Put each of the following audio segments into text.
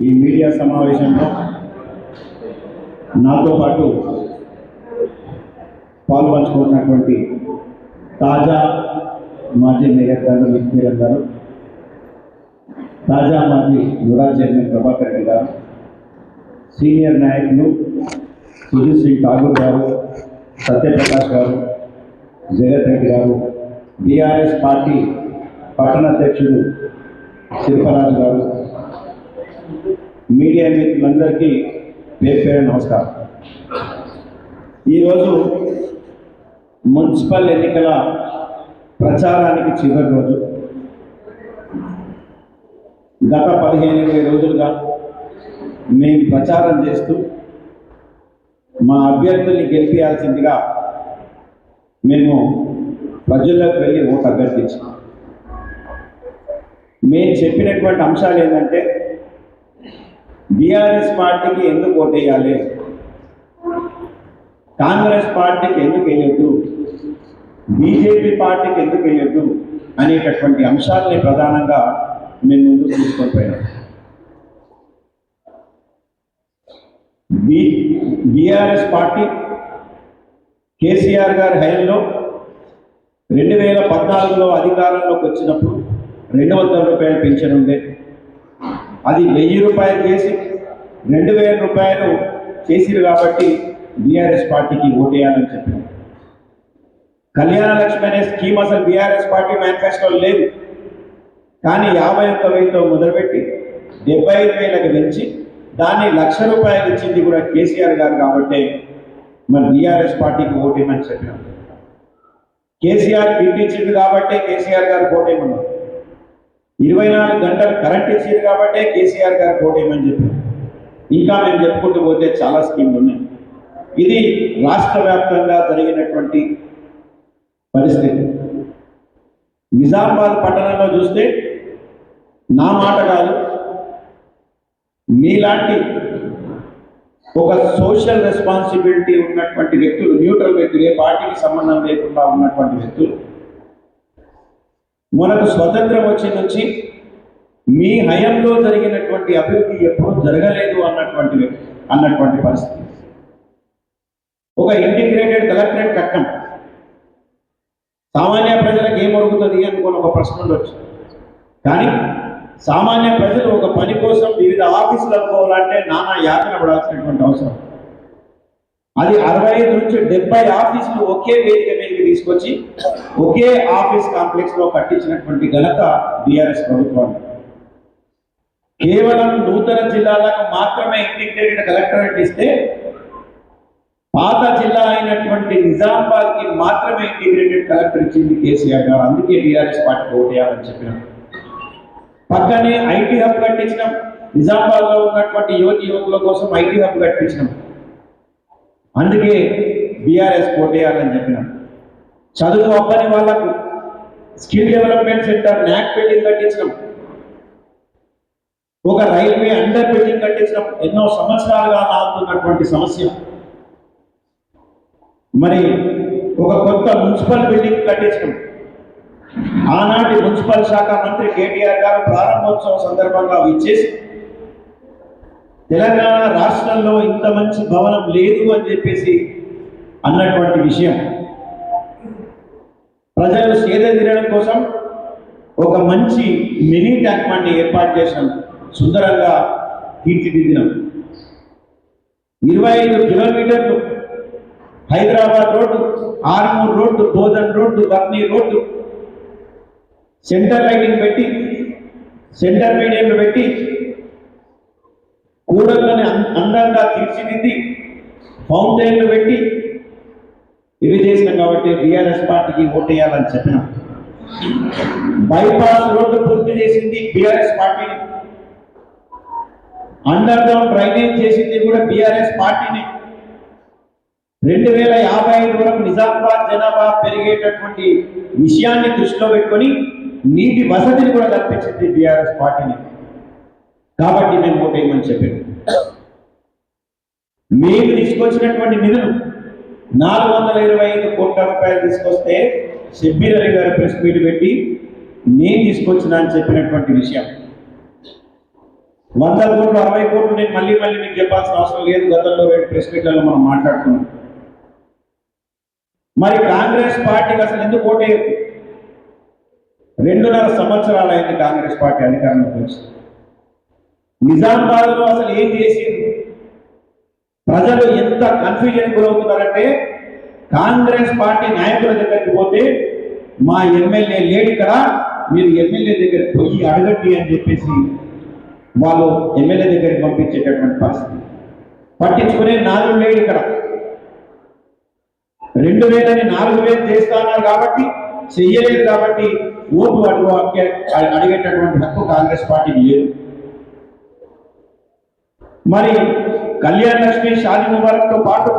ఈ మీడియా సమావేశంలో నాతో పాటు పాల్పంచుకున్నటువంటి తాజా మాజీ మేయర్ గారు విక్మీరన్ గారు తాజా మాజీ యువరా చైర్మన్ ప్రభాకర్ రెడ్డి గారు సీనియర్ నాయకులు సుజిత్ సింగ్ ఠాగూర్ గారు సత్యప్రకాష్ గారు జగత్ రెడ్డి గారు బీఆర్ఎస్ పార్టీ పట్టణ అధ్యక్షుడు శిల్పరాజు గారు మీడియా మిత్రులందరికీ పేరు పేరు నమస్కారం. ఈరోజు మున్సిపల్ ఎన్నికల ప్రచారానికి చివరి రోజు. గత పదిహేను ఇరవై రోజులుగా మేము ప్రచారం చేస్తూ మా అభ్యర్థుల్ని గెలిపించాల్సిందిగా మేము ప్రజల్లోకి వెళ్ళి ఓటు అభ్యర్థించాం మేము చెప్పినటువంటి అంశాలు ఏంటంటే బీఆర్ఎస్ పార్టీకి ఎందుకు ఓటేయాలి? కాంగ్రెస్ పార్టీకి ఎందుకు వేయొద్దు? బీజేపీ పార్టీకి ఎందుకు వేయొద్దు? అనేటటువంటి అంశాలని ప్రధానంగా మేము ముందుకు తీసుకొని పోయినాం. బి బీఆర్ఎస్ పార్టీ కేసీఆర్ గారి హయాంలో రెండు వేల పద్నాలుగులో అధికారంలోకి వచ్చినప్పుడు రెండు వందల రూపాయలు పెన్షన్ ఉండే. అది వెయ్యి రూపాయలు చేసి రెండు వేల రూపాయలు చేసిరు కాబట్టి బీఆర్ఎస్ పార్టీకి ఓటేయాలని చెప్పారు కళ్యాణ లక్ష్మి అనే స్కీమ్ అసలు బీఆర్ఎస్ పార్టీ మేనిఫెస్టోలో లేదు. కానీ యాభై ఒక్క వెయ్యితో మొదలుపెట్టి డెబ్బై ఐదు వేలకు పెంచి దాన్ని లక్ష రూపాయలు ఇచ్చింది కూడా కేసీఆర్ గారు కాబట్టి మరి బీఆర్ఎస్ పార్టీకి ఓటేయమని చెప్పినాం. కేసీఆర్ కిట్ కాబట్టి కేసీఆర్ గారు ఓటేయమన్నారు. ఇరవై నాలుగు గంటలు కరెంట్ ఇచ్చింది కాబట్టే కేసీఆర్ గారు ఓటేయమని చెప్పారు? ఇంకా మేము చెప్పుకుంటూ పోతే చాలా స్కీమ్లు ఉన్నాయి. ఇది రాష్ట్ర వ్యాప్తంగా జరిగినటువంటి పరిస్థితి. నిజామాబాద్ పట్టణంలో చూస్తే నా మాట కాదు మీలాంటి ఒక సోషల్ రెస్పాన్సిబిలిటీ ఉన్నటువంటి వ్యక్తులు న్యూట్రల్ వ్యక్తులు ఏ పార్టీకి సంబంధం లేకుండా ఉన్నటువంటి వ్యక్తులు మనకు స్వతంత్రం వచ్చి నుంచి మీ హయంలో జరిగినటువంటి అభివృద్ధి ఎప్పుడూ జరగలేదు అన్నటువంటి అన్నటువంటి పరిస్థితి. ఒక ఇంటిగ్రేటెడ్ కలెక్టరేట్ కట్టం. సామాన్య ప్రజలకు ఏం అడుగుతుంది అనుకుని ఒక ప్రశ్న ఉండొచ్చు. కానీ సామాన్య ప్రజలు ఒక పని కోసం వివిధ ఆఫీసులు అనుకోవాలంటే నానా యాతన పడాల్సినటువంటి అవసరం. అది అరవై ఐదు నుంచి డెబ్బై ఆఫీసులు ఒకే వేదిక మీదకి తీసుకొచ్చి ఒకే ఆఫీస్ కాంప్లెక్స్లో కట్టించినటువంటి ఘనత బీఆర్ఎస్ ప్రభుత్వాన్ని కేవలం నూతన జిల్లాలకు మాత్రమే ఇంటిగ్రేటెడ్ కలెక్టరేట్ ఇస్తే పాత జిల్లా అయినటువంటి నిజామాబాద్కి మాత్రమే ఇంటిగ్రేటెడ్ కలెక్టర్ ఇచ్చింది కేసీఆర్ గారు. అందుకే బీఆర్ఎస్ పార్టీ ఓటేయాలని చెప్పినాం. పక్కనే ఐటీ హబ్ కట్టించినాం. నిజామాబాద్లో ఉన్నటువంటి యువతి యువకుల కోసం ఐటీ హబ్ కట్టించినాం. అందుకే బీఆర్ఎస్ పోటేయాలని చెప్పినాం. చదువు అవ్వని వాళ్ళకు skill development centre NAC building కట్టించడం ఒక రైల్వే అండర్ బిల్డింగ్ కట్టించడం ఎన్నో సంవత్సరాలుగా ఆగుతున్నటువంటి సమస్య. మరి ఒక కొత్త మున్సిపల్ బిల్డింగ్ కట్టించడం ఆనాటి మున్సిపల్ శాఖ మంత్రి కేటీఆర్ గారు ప్రారంభోత్సవం సందర్భంగా ఇచ్చేసి తెలంగాణ రాష్ట్రంలో ఇంత మంచి భవనం లేదు అని చెప్పేసి అన్నటువంటి విషయం. ప్రజలు సేద తీరడం కోసం ఒక మంచి మినీ ట్యాంక్ ఏర్పాటు చేసాం సుందరంగా తీర్చిదిద్దినాం. ఇరవై ఐదు కిలోమీటర్లు Hyderabad road Armoor road Bodhan road Varni road centre lighting పెట్టి సెంటర్ మీడియంలు పెట్టి కూడళ్ళని అందంగా తీర్చిదిద్ది ఫౌంటైన్లు పెట్టి ఇవి చేసినాం కాబట్టి బీఆర్ఎస్ పార్టీకి ఓటేయాలని చెప్పినాం. బైపాస్ రోడ్డు పూర్తి చేసింది బీఆర్ఎస్ పార్టీని అండర్ గ్రౌండ్ డ్రైనేజ్ చేసింది కూడా బీఆర్ఎస్ పార్టీని. రెండు వేల యాభై ఐదు వరకు నిజామాబాద్ జనాభా పెరిగేటటువంటి విషయాన్ని దృష్టిలో పెట్టుకొని నీటి వసతిని కూడా కల్పించింది బీఆర్ఎస్ పార్టీని. కాబట్టి మేము ఓటేయమని చెప్పాడు మేము తీసుకొచ్చినటువంటి నిధులు నాలుగు వందల ఇరవై ఐదు కోట్ల రూపాయలు తీసుకొస్తే షబ్బీర్ అలీ గారు ప్రెస్ మీట్ పెట్టి నేను తీసుకొచ్చిన అని చెప్పినటువంటి విషయం. వంద కోట్లు అరవై కోట్లు నేను మళ్ళీ మళ్ళీ మీకు చెప్పాల్సిన అవసరం లేదు. గతంలో రెండు ప్రెస్ మీట్లలో మనం మాట్లాడుకున్నాం. మరి కాంగ్రెస్ పార్టీకి అసలు ఎందుకు ఓటే రెండున్నర సంవత్సరాలు అయింది కాంగ్రెస్ పార్టీ అధికారంలోకి వచ్చి నిజామాబాద్లో అసలు ఏం చేసింది ప్రజలు ఎంత కన్ఫ్యూజన్ గురవుతున్నారంటే కాంగ్రెస్ పార్టీ నాయకుల దగ్గరికి పోతే మా ఎమ్మెల్యే లేడు ఇక్కడ మీరు ఎమ్మెల్యే దగ్గర పోయి అడగండి అని చెప్పేసి వాళ్ళు ఎమ్మెల్యే దగ్గరికి పంపించేటటువంటి పరిస్థితి. పట్టించుకునే నాలుగు లేడు ఇక్కడ. రెండు వేలని నాలుగు వేలు చేస్తాన్నారు కాబట్టి చెయ్యలేదు కాబట్టి ఓటు అడుగు అడిగేటటువంటి హక్కు కాంగ్రెస్ పార్టీకి లేదు. మరి కళ్యాణ లక్ష్మి షాది ముబారక్తో పాటు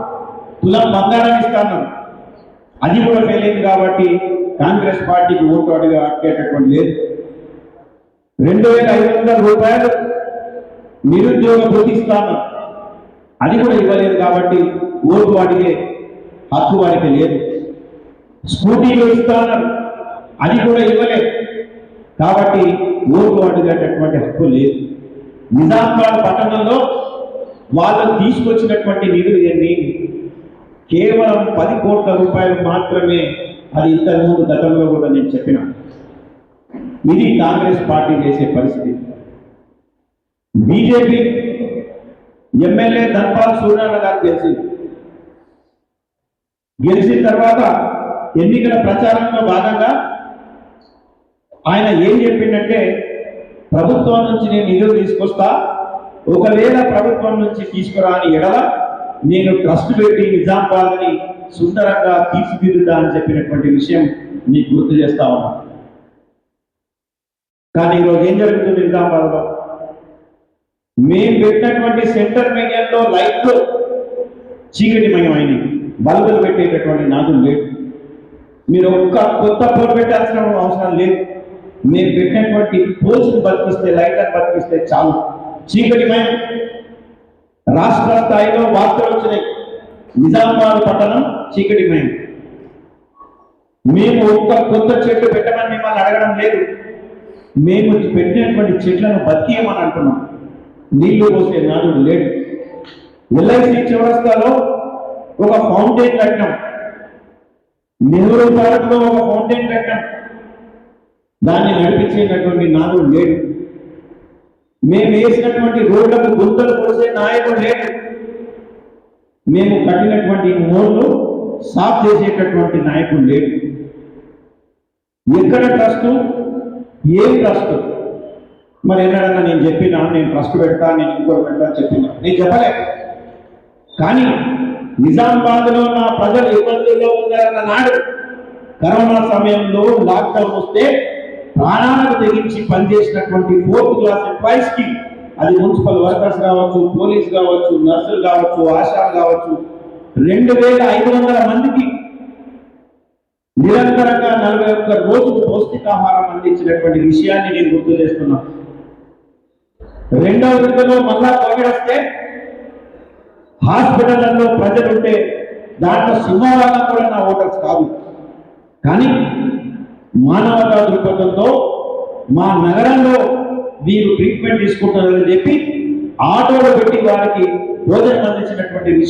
తులం బంగారం ఇస్తాను. అది కూడా ఫెయిల్ అయింది కాబట్టి కాంగ్రెస్ పార్టీకి ఓటు అడిగే అడిగేటటువంటి లేదు. రెండు వేల ఐదు వందల రూపాయలు నిరుద్యోగ భృతి ఇస్తాను. అది కూడా ఇవ్వలేదు కాబట్టి ఓటు అడిగే హక్కు వాడికి లేదు. స్కూటీలు ఇస్తాను. అది కూడా ఇవ్వలేదు. కాబట్టి ఓటు అడిగేటటువంటి హక్కు లేదు. నిజామాబాద్ పట్టణంలో వాళ్ళు తీసుకొచ్చినటువంటి నిధులు ఎన్ని కేవలం పది కోట్ల రూపాయలు మాత్రమే అది ఇంతకుముందు గతంలో కూడా నేను చెప్పిన. ఇది కాంగ్రెస్ పార్టీ చేసే పరిస్థితి. బీజేపీ ఎమ్మెల్యే ధన్పాల్ సూర్యనారాయణ గారు గెలిచింది గెలిచిన తర్వాత ఎన్నికల ప్రచారంలో భాగంగా ఆయన ఏం చెప్పిండంటే ప్రభుత్వం నుంచి నేను నిధులు తీసుకొస్తా ఒకవేళ ప్రభుత్వం నుంచి తీసుకురాని ఎడల నేను ట్రస్ట్ పెట్టి నిజామాబాద్ని సుందరంగా తీర్చిదిద్దుతా అని చెప్పినటువంటి విషయం మీకు గుర్తు చేస్తా ఉన్నా. కానీ ఈరోజు ఏం జరుగుతుంది నిజామాబాద్లో మేము పెట్టినటువంటి సెంటర్ మీడియంలో లైట్లు చీకటిమయమైనవి బల్బులు పెట్టేటటువంటి నాదులు లేవు. మీరు ఒక్క కొత్త పోల్ పెట్టాల్సిన అవసరం లేదు. మీరు పెట్టినటువంటి పోల్స్ని బతికిస్తే లైటర్ బతికిస్తే చాలు. చీకటిమయం రాష్ట్ర స్థాయిలో వార్తలు వచ్చినాయి. నిజామాబాద్ పట్టణం చీకటిమయం మేము ఒక్క కొత్త చెట్లు పెట్టమని మిమ్మల్ని అడగడం లేదు. మేము పెట్టినటువంటి చెట్లను బతికేయమని అంటున్నాం. నీళ్ళు పోసే నాదుడు లేడు ఎల్ఐసి చౌరస్తాలో ఒక ఫౌంటైన్ కట్టాం నెహ్రూ పార్క్లో ఒక ఫౌంటైన్ కట్టాం దాన్ని నడిపించేటటువంటి నాయకుడు లేడు. మేము వేసినటువంటి రోడ్లకు గుంతలు పోసే నాయకుడు లేడు. మేము కట్టినటువంటి మోడ్లు సాఫ్ చేసేటటువంటి నాయకుడు లేడు. ఎక్కడ ట్రస్ట్? ఏం ట్రస్ట్? మరి ఎన్నడన్నా నేను చెప్పినా నేను ట్రస్ట్ పెడతా నేను ఇంకోటి పెడతా చెప్పినా? నేను చెప్పలే. కానీ నిజామాబాద్లో నా ప్రజలు ఇబ్బందుల్లో ఉన్నారన్న నాడు కరోనా సమయంలో లాక్డౌన్ వస్తే ప్రాణాలకు తెగించి పనిచేసినటువంటి ఫోర్త్ క్లాస్ ఎంప్లాయీస్కి అది మున్సిపల్ వర్కర్స్ కావచ్చు పోలీస్ కావచ్చు నర్సులు కావచ్చు ఆశాలు కావచ్చు రెండు వేల ఐదు వందల మందికి నిరంతరంగా నలభై ఒక్క రోజులు పౌష్టికాహారం అందించినటువంటి విషయాన్ని నేను గుర్తు చేస్తున్నాను రెండవ విడతలో మళ్ళా కోవిడ్ వస్తే హాస్పిటళ్ళలో ప్రజలు ఉంటే దాంట్లో సింహభాగం కూడా నా ఓటర్స్ కాదు. కానీ మానవతా దృక్పథంతో మా నగరంలో మీరు ట్రీట్మెంట్ తీసుకుంటారని చెప్పి ఆటోలో పెట్టి వారికి భోజనం అందించినటువంటి విషయం.